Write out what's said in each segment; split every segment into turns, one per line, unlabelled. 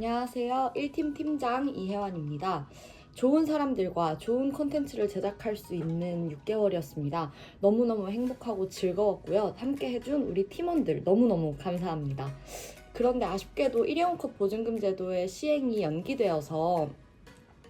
안녕하세요. 1팀 팀장 이혜원입니다. 좋은 사람들과 좋은 콘텐츠를 제작할 수 있는 6개월이었습니다. 너무너무 행복하고 즐거웠고요. 함께 해준 우리 팀원들 너무너무 감사합니다. 그런데 아쉽게도 일회용컵 보증금 제도의 시행이 연기되어서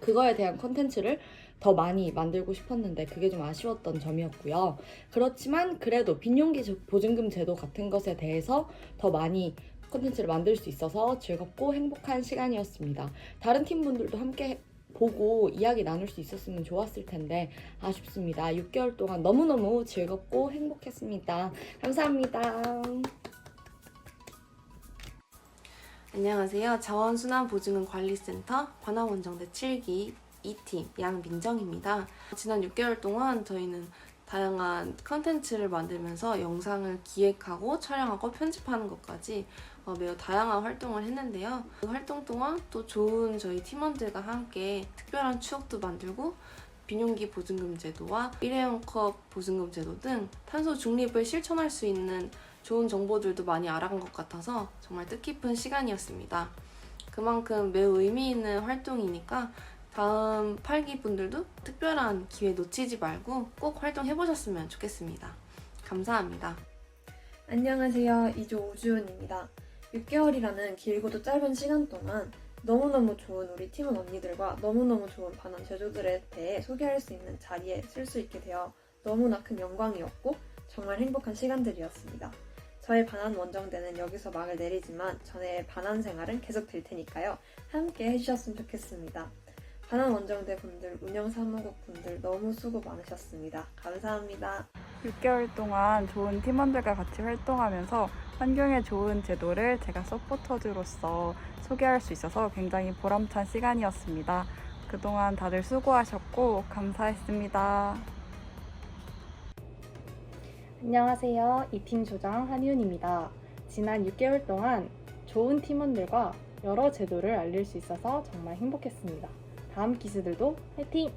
그거에 대한 콘텐츠를 더 많이 만들고 싶었는데 그게 좀 아쉬웠던 점이었고요. 그렇지만 그래도 빈용기 제- 보증금 제도 같은 것에 대해서 더 많이 콘텐츠를 만들 수 있어서 즐겁고 행복한 시간이었습니다. 다른 팀분들도 함께 보고 이야기 나눌 수 있었으면 좋았을 텐데 아쉽습니다. 6개월 동안 너무너무 즐겁고 행복했습니다. 감사합니다.
안녕하세요. 자원순환보증금관리센터 관악원정대 7기 2팀 양민정입니다. 지난 6개월 동안 저희는 다양한 컨텐츠를 만들면서 영상을 기획하고 촬영하고 편집하는 것까지 어, 매우 다양한 활동을 했는데요. 그 활동 동안 또 좋은 저희 팀원들과 함께 특별한 추억도 만들고 빈용기 보증금 제도와 일회용 컵 보증금 제도 등 탄소 중립을 실천할 수 있는 좋은 정보들도 많이 알아간 것 같아서 정말 뜻깊은 시간이었습니다. 그만큼 매우 의미 있는 활동이니까 다음 8기 분들도 특별한 기회 놓치지 말고 꼭 활동해 보셨으면 좋겠습니다. 감사합니다.
안녕하세요. 이조 오주은입니다. 6개월이라는 길고도 짧은 시간 동안 너무너무 좋은 우리 팀원 언니들과 너무너무 좋은 반원 제조들에 대해 소개할 수 있는 자리에 쓸 수 있게 되어 너무나 큰 영광이었고 정말 행복한 시간들이었습니다. 저의 반환 원정대는 여기서 막을 내리지만 전의 반환 생활은 계속 될 테니까요. 함께 해주셨으면 좋겠습니다. 반환 원정대 분들, 운영 사무국 분들 너무 수고 많으셨습니다. 감사합니다.
6개월 동안 좋은 팀원들과 같이 활동하면서 환경에 좋은 제도를 제가 서포터즈로서 소개할 수 있어서 굉장히 보람찬 시간이었습니다. 그동안 다들 수고하셨고 감사했습니다.
안녕하세요. 이팀 조장 한희훈입니다. 지난 6개월 동안 좋은 팀원들과 여러 제도를 알릴 수 있어서 정말 행복했습니다. 다음 기수들도 화이팅!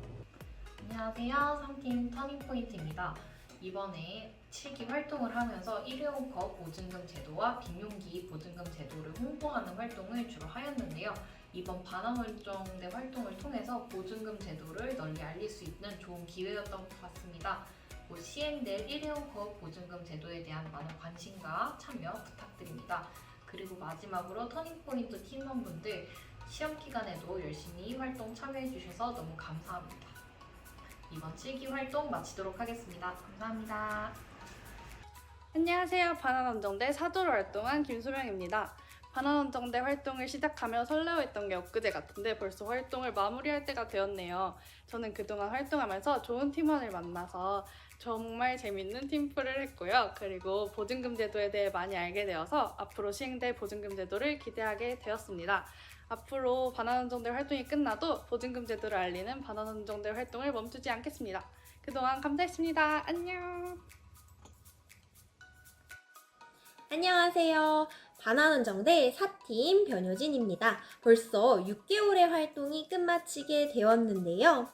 안녕하세요. 3팀 터닝포인트입니다. 이번에 7기 활동을 하면서 일회용컵 보증금 제도와 빈용기 보증금 제도를 홍보하는 활동을 주로 하였는데요. 이번 반환월정대 활동을 통해서 보증금 제도를 널리 알릴 수 있는 좋은 기회였던 것 같습니다. 곧 시행될 일회용컵 보증금 제도에 대한 많은 관심과 참여 부탁드립니다. 그리고 마지막으로 터닝포인트 팀원분들 시험 기간에도 열심히 활동 참여해 주셔서 너무 감사합니다. 이번 7기 활동 마치도록 하겠습니다. 감사합니다.
안녕하세요. 반환원정대 사도로 활동한 김수명입니다. 반환원정대 활동을 시작하며 설레어했던 게 엊그제 같은데 벌써 활동을 마무리할 때가 되었네요. 저는 그동안 활동하면서 좋은 팀원을 만나서 정말 재밌는 팀플을 했고요. 그리고 보증금 제도에 대해 많이 알게 되어서 앞으로 시행될 보증금 제도를 기대하게 되었습니다. 앞으로 반환원정대 활동이 끝나도 보증금 제도를 알리는 반환원정대 활동을 멈추지 않겠습니다. 그동안 감사했습니다. 안녕!
안녕하세요. 반환원 정대 4팀 변효진입니다. 벌써 6개월의 활동이 끝마치게 되었는데요.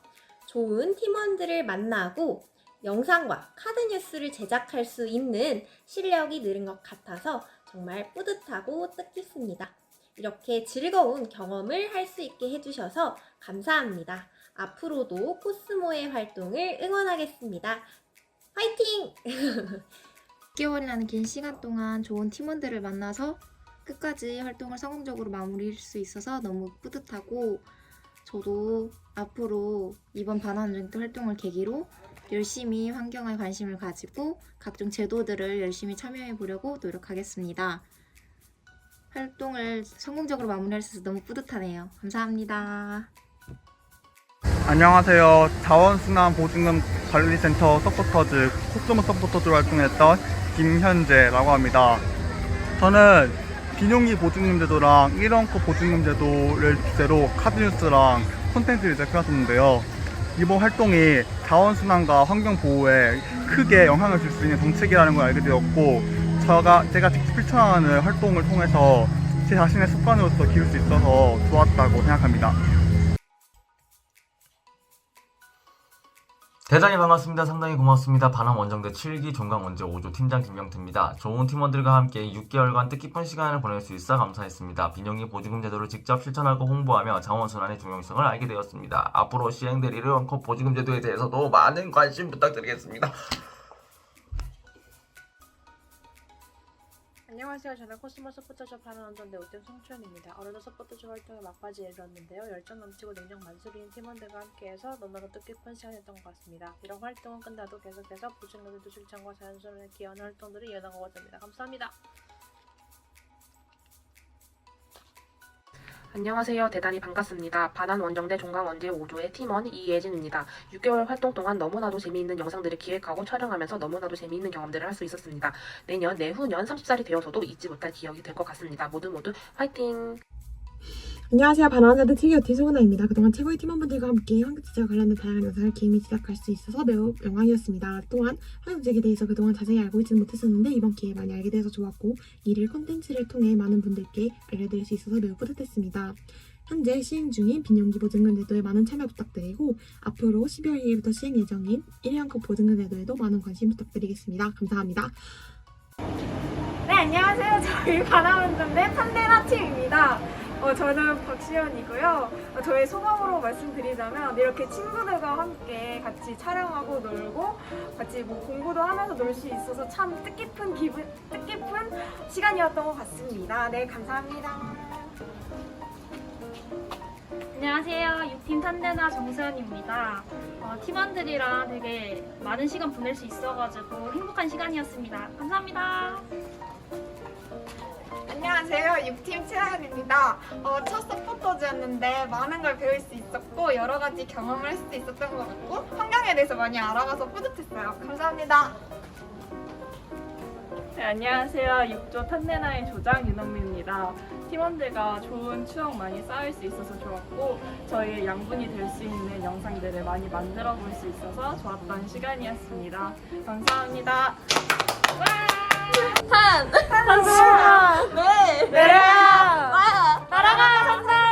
좋은 팀원들을 만나고 영상과 카드 뉴스를 제작할 수 있는 실력이 늘은 것 같아서 정말 뿌듯하고 뜻깊습니다. 이렇게 즐거운 경험을 할 수 있게 해주셔서 감사합니다. 앞으로도 코스모의 활동을 응원하겠습니다. 화이팅!
6개월이라는 긴 시간 동안 좋은 팀원들을 만나서 끝까지 활동을 성공적으로 마무리할 수 있어서 너무 뿌듯하고 저도 앞으로 이번 반환전도 활동을 계기로 열심히 환경에 관심을 가지고 각종 제도들을 열심히 참여해 보려고 노력하겠습니다. 활동을 성공적으로 마무리할 수 있어서 너무 뿌듯하네요. 감사합니다.
안녕하세요. 자원순환보증금 관리센터 서포터즈 코스모 서포터즈로 활동했던 김현재라고 합니다. 저는 빈용기 보증금 제도랑 1원컵 보증금 제도를 주제로 카드뉴스랑 콘텐츠를 제작해왔었는데요. 이번 활동이 자원순환과 환경보호에 크게 영향을 줄 수 있는 정책이라는 걸 알게 되었고 제가, 제가 직접 실천하는 활동을 통해서 제 자신의 습관으로서 기를 수 있어서 좋았다고 생각합니다.
대단히 반갑습니다. 상당히 고맙습니다. 반항 원정대 7기 종강 원제 5조 팀장 김명태입니다. 좋은 팀원들과 함께 6개월간 뜻깊은 시간을 보낼 수 있어 감사했습니다. 빈용기 보증금 제도를 직접 실천하고 홍보하며 자원순환의 중요성을 알게 되었습니다. 앞으로 시행될 일회용컵 보증금 제도에 대해서도 많은 관심 부탁드리겠습니다.
안녕하세요. 저는 코스모 서포터즈 파는 원정대 오팀 송추현입니다. 어느덧 서포터즈 활동에 막바지에 이르렀는데요. 열정 넘치고 능력 만수리인 팀원들과 함께해서 너무나도 뜻깊은 시간이었던 것 같습니다. 이런 활동은 끝나도 계속해서 보증금제도 실천과 자연스러운 기여하는 활동들을 이어나가고 됩니다. 감사합니다.
안녕하세요. 대단히 반갑습니다. 반한 원정대 종강 원제 5조의 팀원 이예진입니다. 6개월 활동 동안 너무나도 재미있는 영상들을 기획하고 촬영하면서 너무나도 재미있는 경험들을 할 수 있었습니다. 내년, 내후년 30살이 되어서도 잊지 못할 기억이 될 것 같습니다. 모두 모두 화이팅!
안녕하세요. 바나나드 특이어티 소은아입니다. 그동안 최고의 팀원분들과 함께 환경지제와 관련된 다양한 영상을 기획 시작할 수 있어서 매우 영광이었습니다. 또한 환경지제에 대해서 그동안 자세히 알고 있지는 못했었는데 이번 기회에 많이 알게 돼서 좋았고 이를 콘텐츠를 통해 많은 분들께 알려드릴 수 있어서 매우 뿌듯했습니다. 현재 시행 중인 빈용기 보증금 제도에 많은 참여 부탁드리고 앞으로 12월 2일부터 시행 예정인 일회용컵 보증금 제도에도 많은 관심 부탁드리겠습니다. 감사합니다.
네, 안녕하세요. 저희 바나원정대 판데나 팀입니다. 어, 저는 박시연이고요. 어, 저의 소감으로 말씀드리자면 이렇게 친구들과 함께 같이 촬영하고 놀고 같이 뭐 공부도 하면서 놀 수 있어서 참 뜻깊은 기분, 뜻깊은 시간이었던 것 같습니다. 네, 감사합니다.
안녕하세요. 6팀 탄데나 정수연입니다. 어, 팀원들이랑 되게 많은 시간 보낼 수 있어가지고 행복한 시간이었습니다. 감사합니다.
안녕하세요. 6팀 최하연입니다. 어, 첫 서포터즈였는데 많은 걸 배울 수 있었고 여러 가지 경험을 할 수도 있었던 것 같고 환경에 대해서 많이 알아가서 뿌듯했어요. 감사합니다.
네, 안녕하세요. 6조 탄데나의 조장 윤원미입니다. 팀원들과 좋은 추억 많이 쌓을 수 있어서 좋았고 저희의 양분이 될 수 있는 영상들을 많이 만들어 볼 수 있어서 좋았던 시간이었습니다. 감사합니다.
탄!
탄수야!
네!
내려야!
와!
날아가! 산다!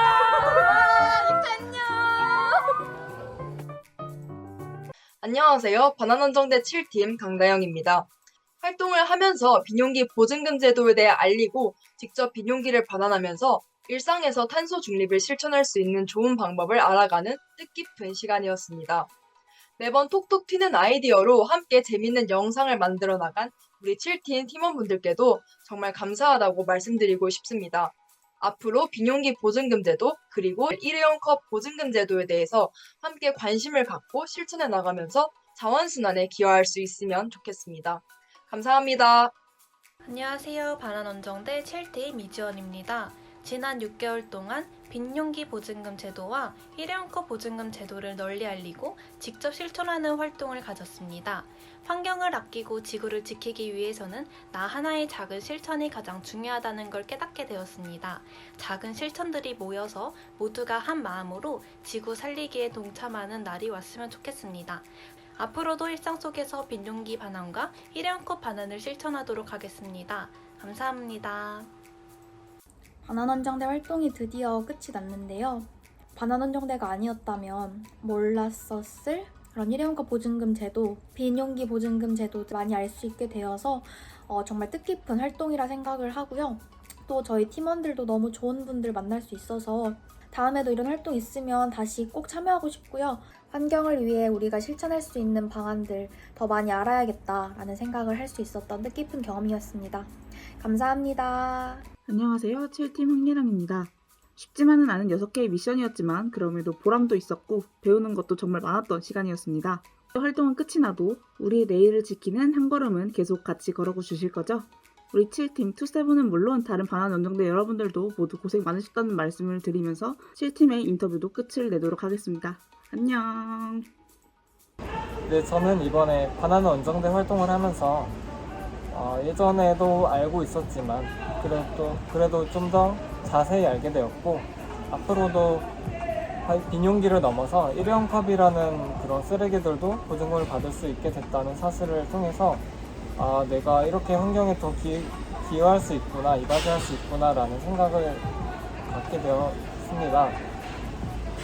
안녕하세요. 바나난정대 7팀 강다영입니다. 활동을 하면서 빈용기 보증금 제도에 대해 알리고 직접 빈용기를 반환하면서 일상에서 탄소 중립을 실천할 수 있는 좋은 방법을 알아가는 뜻깊은 시간이었습니다. 매번 톡톡 튀는 아이디어로 함께 재밌는 영상을 만들어 나간 우리 7팀 팀원분들께도 정말 감사하다고 말씀드리고 싶습니다. 앞으로 빈용기 보증금 제도 그리고 일회용 컵 보증금 제도에 대해서 함께 관심을 갖고 실천해 나가면서 자원순환에 기여할 수 있으면 좋겠습니다. 감사합니다.
안녕하세요. 바나원정대 7팀 이지원입니다. 지난 6개월 동안 빈용기 보증금 제도와 일회용컵 보증금 제도를 널리 알리고 직접 실천하는 활동을 가졌습니다. 환경을 아끼고 지구를 지키기 위해서는 나 하나의 작은 실천이 가장 중요하다는 걸 깨닫게 되었습니다. 작은 실천들이 모여서 모두가 한 마음으로 지구 살리기에 동참하는 날이 왔으면 좋겠습니다. 앞으로도 일상 속에서 빈용기 반환과 일회용컵 반환을 실천하도록 하겠습니다. 감사합니다.
바나원정대 활동이 드디어 끝이 났는데요. 바나원정대가 아니었다면 몰랐었을 그런 일회용컵 보증금 제도, 빈용기 보증금 제도 많이 알 수 있게 되어서 어, 정말 뜻깊은 활동이라 생각을 하고요. 또 저희 팀원들도 너무 좋은 분들 만날 수 있어서 다음에도 이런 활동 있으면 다시 꼭 참여하고 싶고요. 환경을 위해 우리가 실천할 수 있는 방안들 더 많이 알아야겠다라는 생각을 할 수 있었던 뜻깊은 경험이었습니다. 감사합니다.
안녕하세요. 7팀 황예랑입니다. 쉽지만은 않은 6개의 미션이었지만 그럼에도 보람도 있었고 배우는 것도 정말 많았던 시간이었습니다. 활동은 끝이 나도 우리의 내일을 지키는 한 걸음은 계속 같이 걸어고 주실 거죠? 우리 7팀 2세븐은 물론 다른 반환 원정대 여러분들도 모두 고생 많으셨다는 말씀을 드리면서 7팀의 인터뷰도 끝을 내도록 하겠습니다. 안녕.
네, 저는 이번에 바나나 원정대 활동을 하면서 어, 예전에도 알고 있었지만 그래도 그래도 좀 더 자세히 알게 되었고 앞으로도 빈용기를 넘어서 일회용 컵이라는 그런 쓰레기들도 보증금을 받을 수 있게 됐다는 사실을 통해서 아, 내가 이렇게 환경에 더 기, 기여할 수 있구나, 이바지할 수 있구나라는 생각을 갖게 되었습니다.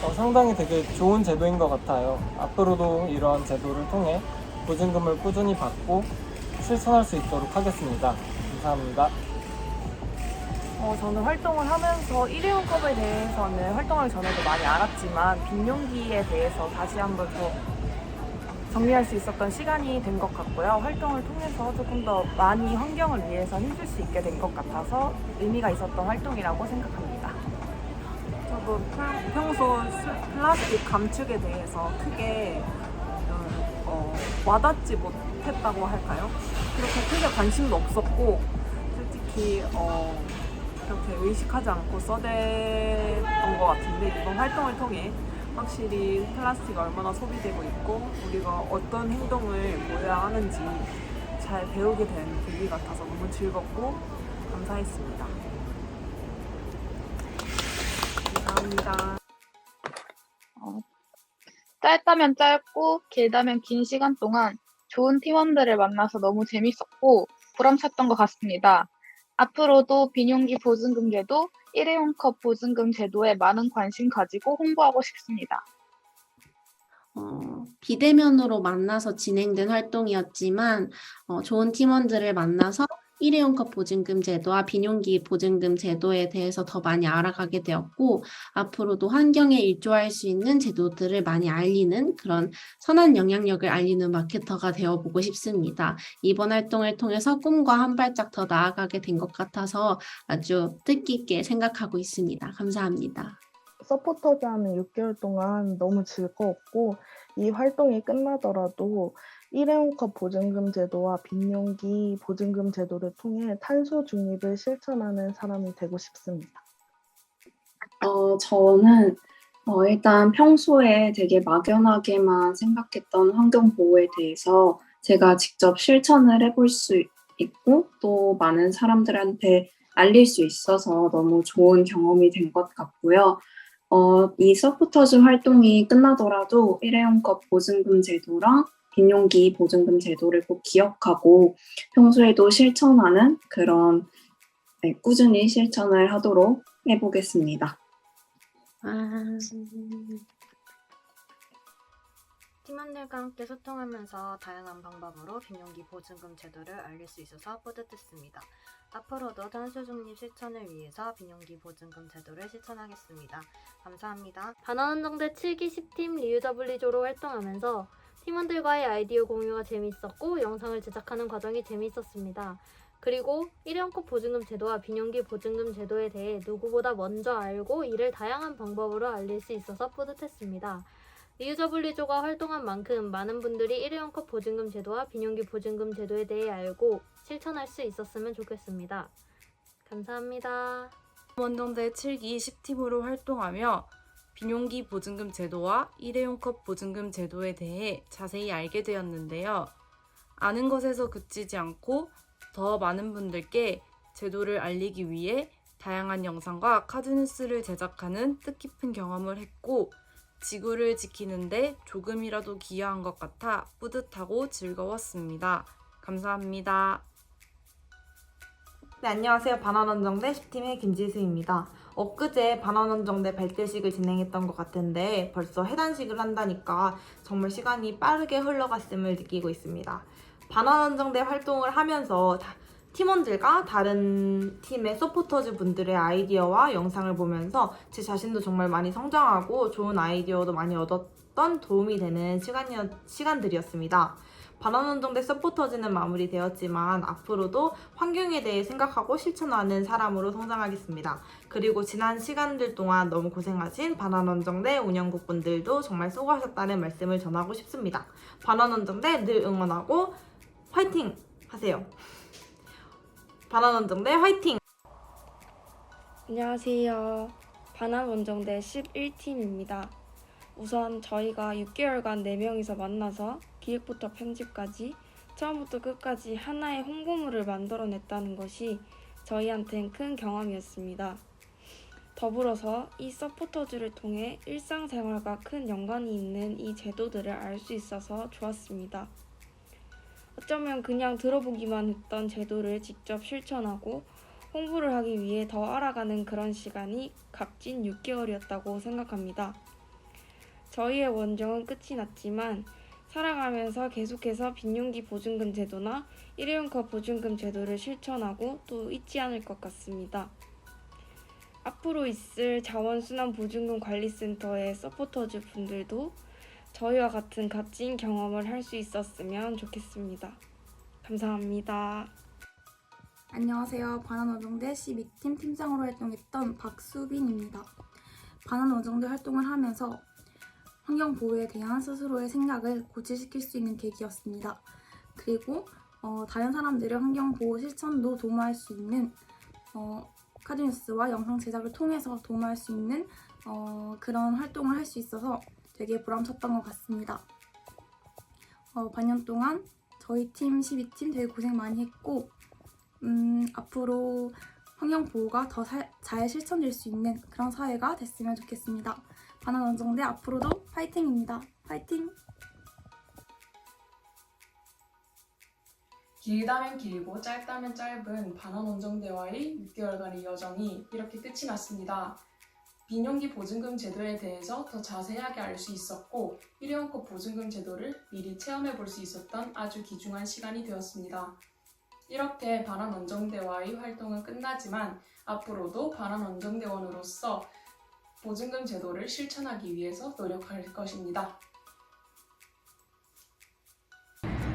어, 상당히 되게 좋은 제도인 것 같아요. 앞으로도 이러한 제도를 통해 보증금을 꾸준히 받고 실천할 수 있도록 하겠습니다. 감사합니다.
어, 저는 활동을 하면서 일회용 컵에 대해서는 활동하기 전에도 많이 알았지만 빈 용기에 대해서 다시 한번 더 정리할 수 있었던 시간이 된 것 같고요. 활동을 통해서 조금 더 많이 환경을 위해서 힘쓸 수 있게 된 것 같아서 의미가 있었던 활동이라고 생각합니다.
저도 플- 평소 스- 플라스틱 감축에 대해서 크게 어, 어, 와닿지 못했다고 할까요? 그렇게 크게 관심도 없었고 솔직히 어, 그렇게 의식하지 않고 써댔던 것 같은데 이번 활동을 통해 확실히 플라스틱이 얼마나 소비되고 있고 우리가 어떤 행동을 보여야 하는지 잘 배우게 된 계기 같아서 너무 즐겁고 감사했습니다. 감사합니다.
어, 짧다면 짧고 길다면 긴 시간 동안 좋은 팀원들을 만나서 너무 재밌었고 보람찼던 것 같습니다. 앞으로도 비용기 보증금 제도, 일회용 컵 보증금 제도에 많은 관심 가지고 홍보하고 싶습니다.
어, 비대면으로 만나서 진행된 활동이었지만 어, 좋은 팀원들을 만나서 일회용 컵 보증금 제도와 비용기 보증금 제도에 대해서 더 많이 알아가게 되었고 앞으로도 환경에 일조할 수 있는 제도들을 많이 알리는 그런 선한 영향력을 알리는 마케터가 되어보고 싶습니다. 이번 활동을 통해서 꿈과 한 발짝 더 나아가게 된 것 같아서 아주 뜻깊게 생각하고 있습니다. 감사합니다.
서포터즈 하는 6개월 동안 너무 즐거웠고 이 활동이 끝나더라도 일회용컵 보증금 제도와 빈용기 보증금 제도를 통해 탄소 중립을 실천하는 사람이 되고 싶습니다.
어, 저는 어, 일단 평소에 되게 막연하게만 생각했던 환경 보호에 대해서 제가 직접 실천을 해볼 수 있고 또 많은 사람들한테 알릴 수 있어서 너무 좋은 경험이 된 것 같고요. 어, 이 서포터즈 활동이 끝나더라도 일회용컵 보증금 제도랑 빈용기 보증금 제도를 꼭 기억하고 평소에도 실천하는 그런 네, 꾸준히 실천을 하도록 해보겠습니다.
아... 팀원들과 함께 소통하면서 다양한 방법으로 빈용기 보증금 제도를 알릴 수 있어서 뿌듯했습니다. 앞으로도 탄소 중립 실천을 위해서 빈용기 보증금 제도를 실천하겠습니다. 감사합니다.
반환원정대 7기 10팀 리유저블리조로 활동하면서 팀원들과의 아이디어 공유가 재미있었고 영상을 제작하는 과정이 재미있었습니다. 그리고 일회용컵 보증금 제도와 빈용기 보증금 제도에 대해 누구보다 먼저 알고 이를 다양한 방법으로 알릴 수 있어서 뿌듯했습니다. 리유저블리조가 활동한 만큼 많은 분들이 일회용컵 보증금 제도와 빈용기 보증금 제도에 대해 알고 실천할 수 있었으면 좋겠습니다. 감사합니다.
원정대 7기 10팀으로 활동하며 빈용기 보증금 제도와 일회용컵 보증금 제도에 대해 자세히 알게 되었는데요. 아는 것에서 그치지 않고 더 많은 분들께 제도를 알리기 위해 다양한 영상과 카드뉴스를 제작하는 뜻깊은 경험을 했고 지구를 지키는데 조금이라도 기여한 것 같아 뿌듯하고 즐거웠습니다. 감사합니다.
네, 안녕하세요. 반환원정대 10팀의 김지수입니다. 엊그제 반환원정대 발대식을 진행했던 것 같은데 벌써 해단식을 한다니까 정말 시간이 빠르게 흘러갔음을 느끼고 있습니다. 반환원정대 활동을 하면서 다- 팀원들과 다른 팀의 서포터즈 분들의 아이디어와 영상을 보면서 제 자신도 정말 많이 성장하고 좋은 아이디어도 많이 얻었던 도움이 되는 시간이었, 시간들이었습니다. 반환원정대 서포터즈는 마무리되었지만 앞으로도 환경에 대해 생각하고 실천하는 사람으로 성장하겠습니다. 그리고 지난 시간들 동안 너무 고생하신 반환원정대 운영국 분들도 정말 수고하셨다는 말씀을 전하고 싶습니다. 반환원정대 늘 응원하고 화이팅 하세요. 반환원정대 화이팅!
안녕하세요. 반환원정대 11팀입니다. 우선 저희가 6개월간 4명이서 만나서 기획부터 편집까지 처음부터 끝까지 하나의 홍보물을 만들어냈다는 것이 저희한텐 큰 경험이었습니다. 더불어서 이 서포터즈를 통해 일상생활과 큰 연관이 있는 이 제도들을 알 수 있어서 좋았습니다. 어쩌면 그냥 들어보기만 했던 제도를 직접 실천하고 홍보를 하기 위해 더 알아가는 그런 시간이 값진 6개월이었다고 생각합니다. 저희의 원정은 끝이 났지만 살아가면서 계속해서 빈용기 보증금 제도나 일회용컵 보증금 제도를 실천하고 또 잊지 않을 것 같습니다. 앞으로 있을 자원순환 보증금 관리센터의 서포터즈 분들도 저희와 같은 값진 경험을 할 수 있었으면 좋겠습니다. 감사합니다.
안녕하세요. 바나나원정대 12팀 팀장으로 활동했던 박수빈입니다. 바나나원정대 활동을 하면서 환경 보호에 대한 스스로의 생각을 고취시킬 수 있는 계기였습니다. 그리고 어, 다른 사람들의 환경 보호 실천도 도모할 수 있는 어, 카드뉴스와 영상 제작을 통해서 도모할 수 있는 어, 그런 활동을 할 수 있어서 되게 보람찼던 것 같습니다. 어, 반년 동안 저희 팀 12팀 되게 고생 많이 했고 음, 앞으로 환경 보호가 더 잘 실천될 수 있는 그런 사회가 됐으면 좋겠습니다. 바나원정대 앞으로도 파이팅입니다. 파이팅!
길다면 길고 짧다면 짧은 반환 원정대와의 6개월간의 여정이 이렇게 끝이 났습니다. 빈용기 보증금 제도에 대해서 더 자세하게 알 수 있었고 일회용컵 보증금 제도를 미리 체험해 볼 수 있었던 아주 귀중한 시간이 되었습니다. 이렇게 반환 원정대와의 활동은 끝나지만 앞으로도 반환 원정대원으로서 보증금 제도를 실천하기 위해서 노력할 것입니다.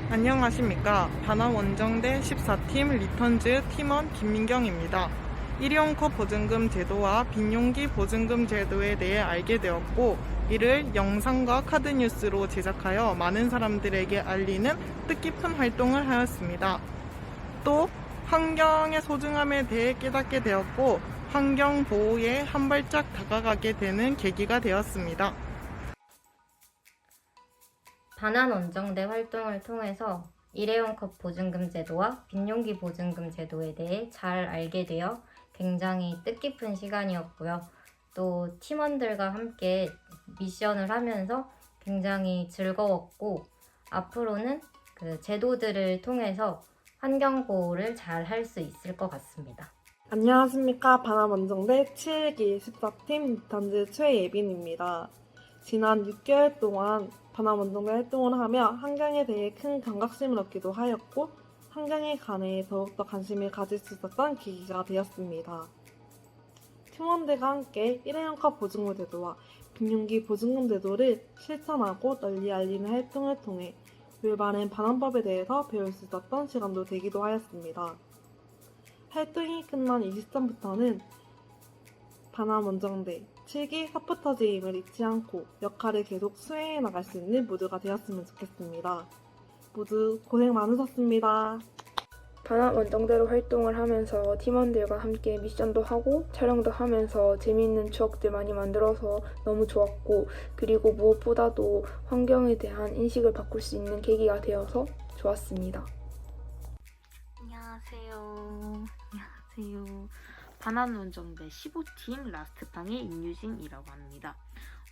안녕하십니까. 반환원정대 14팀 리턴즈 팀원 김민경입니다. 일회용컵 보증금 제도와 빈용기 보증금 제도에 대해 알게 되었고, 이를 영상과 카드 뉴스로 제작하여 많은 사람들에게 알리는 뜻깊은 활동을 하였습니다. 또 환경의 소중함에 대해 깨닫게 되었고, 환경 보호에 한 발짝 다가가게 되는 계기가 되었습니다.
반환 원정대 활동을 통해서 일회용컵 보증금 제도와 빈용기 보증금 제도에 대해 잘 알게 되어 굉장히 뜻깊은 시간이었고요. 또 팀원들과 함께 미션을 하면서 굉장히 즐거웠고 앞으로는 그 제도들을 통해서 환경 보호를 잘 할 수 있을 것 같습니다.
안녕하십니까. 바나원정대 7기 14팀 리턴즈 최예빈입니다. 지난 6개월 동안 바나원정대 활동을 하며 환경에 대해 큰 경각심을 얻기도 하였고 환경에 관해 더욱더 관심을 가질 수 있었던 계기가 되었습니다. 팀원들과 함께 일회용컵 보증금 제도와 빈용기 보증금 제도를 실천하고 널리 알리는 활동을 통해 올바른 반환법에 대해서 배울 수 있었던 시간도 되기도 하였습니다. 활동이 끝난 23부터는 반환원정대 7기 서포터즈임을 잊지 않고 역할을 계속 수행해 나갈 수 있는 모두가 되었으면 좋겠습니다. 모두 고생 많으셨습니다.
반환 원정대로 활동을 하면서 팀원들과 함께 미션도 하고 촬영도 하면서 재미있는 추억들 많이 만들어서 너무 좋았고 그리고 무엇보다도 환경에 대한 인식을 바꿀 수 있는 계기가 되어서 좋았습니다.
안녕하세요. 안녕하세요. 반환운정대 15팀 라스트팡의 임유진이라고 합니다.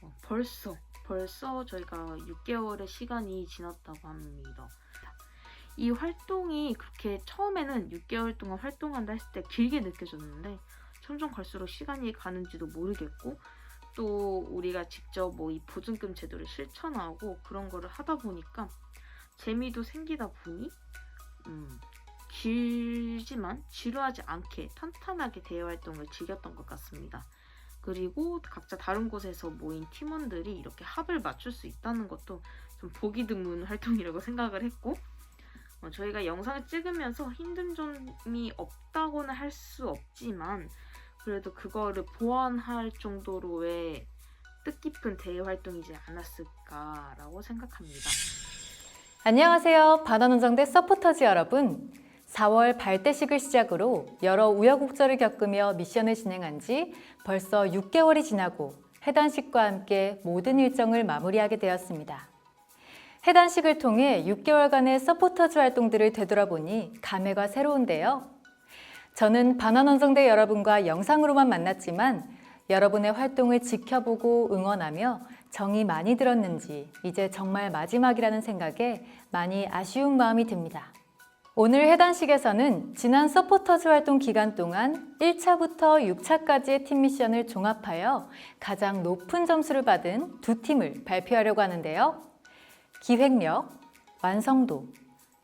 어, 벌써 벌써 저희가 6개월의 시간이 지났다고 합니다. 이 활동이 그렇게 처음에는 6개월 동안 활동한다 했을 때 길게 느껴졌는데 점점 갈수록 시간이 가는지도 모르겠고 또 우리가 직접 뭐 이 보증금 제도를 실천하고 그런 거를 하다 보니까 재미도 생기다 보니 음, 길지만 지루하지 않게 탄탄하게 대외 활동을 즐겼던 것 같습니다. 그리고 각자 다른 곳에서 모인 팀원들이 이렇게 합을 맞출 수 있다는 것도 좀 보기 드문 활동이라고 생각을 했고 어, 저희가 영상을 찍으면서 힘든 점이 없다고는 할 수 없지만 그래도 그거를 보완할 정도로의 뜻깊은 대외 활동이지 않았을까라고 생각합니다.
안녕하세요. 반환운정대 서포터즈 여러분. 4월 발대식을 시작으로 여러 우여곡절을 겪으며 미션을 진행한 지 벌써 6개월이 지나고 해단식과 함께 모든 일정을 마무리하게 되었습니다. 해단식을 통해 6개월간의 서포터즈 활동들을 되돌아보니 감회가 새로운데요. 저는 반환원정대 여러분과 영상으로만 만났지만 여러분의 활동을 지켜보고 응원하며 정이 많이 들었는지 이제 정말 마지막이라는 생각에 많이 아쉬운 마음이 듭니다. 오늘 해단식에서는 지난 서포터즈 활동 기간 동안 1차부터 6차까지의 팀 미션을 종합하여 가장 높은 점수를 받은 두 팀을 발표하려고 하는데요. 기획력, 완성도,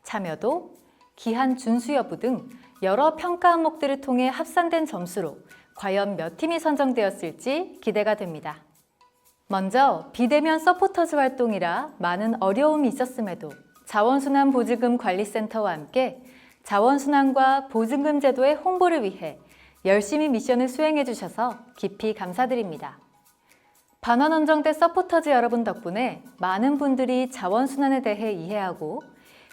참여도, 기한 준수 여부 등 여러 평가 항목들을 통해 합산된 점수로 과연 몇 팀이 선정되었을지 기대가 됩니다. 먼저 비대면 서포터즈 활동이라 많은 어려움이 있었음에도 자원순환 보증금 관리센터와 함께 자원순환과 보증금 제도의 홍보를 위해 열심히 미션을 수행해 주셔서 깊이 감사드립니다. 반환원정대 서포터즈 여러분 덕분에 많은 분들이 자원순환에 대해 이해하고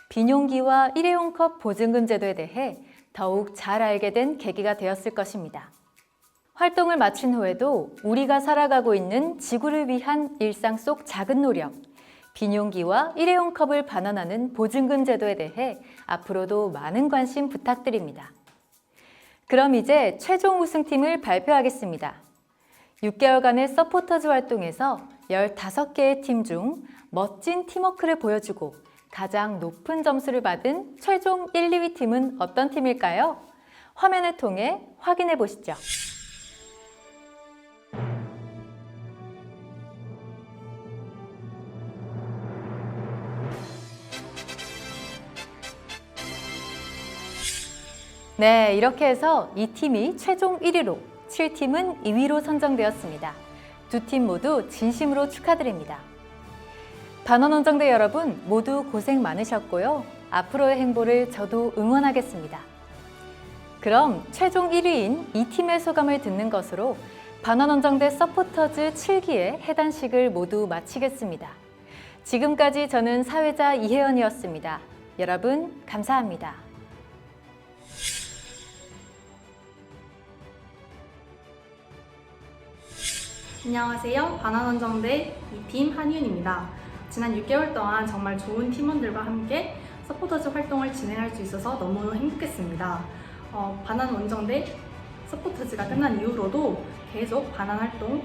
빈용기와 일회용컵 보증금 제도에 대해 더욱 잘 알게 된 계기가 되었을 것입니다. 활동을 마친 후에도 우리가 살아가고 있는 지구를 위한 일상 속 작은 노력, 빈용기와 일회용 컵을 반환하는 보증금 제도에 대해 앞으로도 많은 관심 부탁드립니다. 그럼 이제 최종 우승팀을 발표하겠습니다. 6개월간의 서포터즈 활동에서 15개의 팀 중 멋진 팀워크를 보여주고 가장 높은 점수를 받은 최종 1, 2위 팀은 어떤 팀일까요? 화면을 통해 확인해 보시죠. 네, 이렇게 해서 이 팀이 최종 1위로, 7팀은 2위로 선정되었습니다. 두 팀 모두 진심으로 축하드립니다. 반원원정대 여러분 모두 고생 많으셨고요. 앞으로의 행보를 저도 응원하겠습니다. 그럼 최종 1위인 이 팀의 소감을 듣는 것으로 반원원정대 서포터즈 7기의 해단식을 모두 마치겠습니다. 지금까지 저는 사회자 이혜연이었습니다. 여러분 감사합니다.
안녕하세요. 바나원정대 2팀 한윤입니다. 지난 6개월 동안 정말 좋은 팀원들과 함께 서포터즈 활동을 진행할 수 있어서 너무 행복했습니다. 어, 바난 원정대 서포터즈가 끝난 이후로도 계속 바난 활동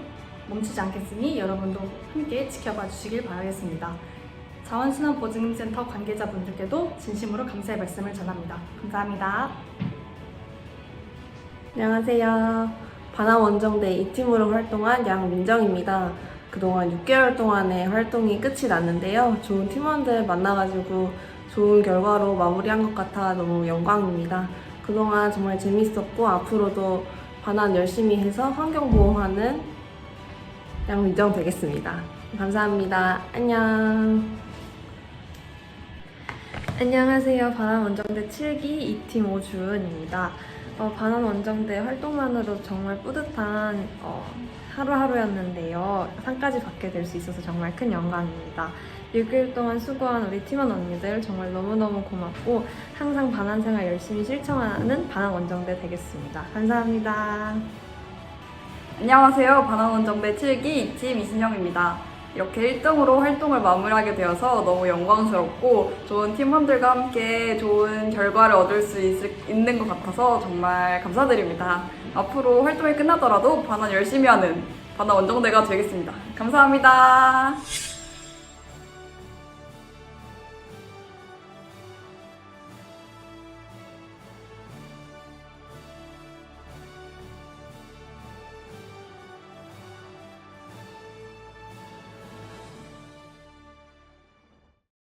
멈추지 않겠으니 여러분도 함께 지켜봐 주시길 바라겠습니다. 자원순환보증센터 관계자분들께도 진심으로 감사의 말씀을 전합니다. 감사합니다.
안녕하세요. 바나원정대 2팀으로 활동한 양민정입니다. 그동안 6개월 동안의 활동이 끝이 났는데요. 좋은 팀원들 만나가지고 좋은 결과로 마무리한 것 같아 너무 영광입니다. 그동안 정말 재밌었고 앞으로도 반환 열심히 해서 환경 보호하는 양민정 되겠습니다. 감사합니다. 안녕.
안녕하세요. 바람원정대 7기 2팀 오주은입니다. 어, 반환 원정대 활동만으로 정말 뿌듯한 어, 하루하루였는데요. 상까지 받게 될 수 있어서 정말 큰 영광입니다. 6일 동안 수고한 우리 팀원 언니들 정말 너무너무 고맙고 항상 반환 생활 열심히 실천하는 반환 원정대 되겠습니다. 감사합니다.
안녕하세요. 바나원정대 7기 팀 이신영입니다. 이렇게 1등으로 활동을 마무리하게 되어서 너무 영광스럽고 좋은 팀원들과 함께 좋은 결과를 얻을 수 있을, 있는 것 같아서 정말 감사드립니다. 앞으로 활동이 끝나더라도 바나 열심히 하는 바나 원정대가 되겠습니다. 감사합니다.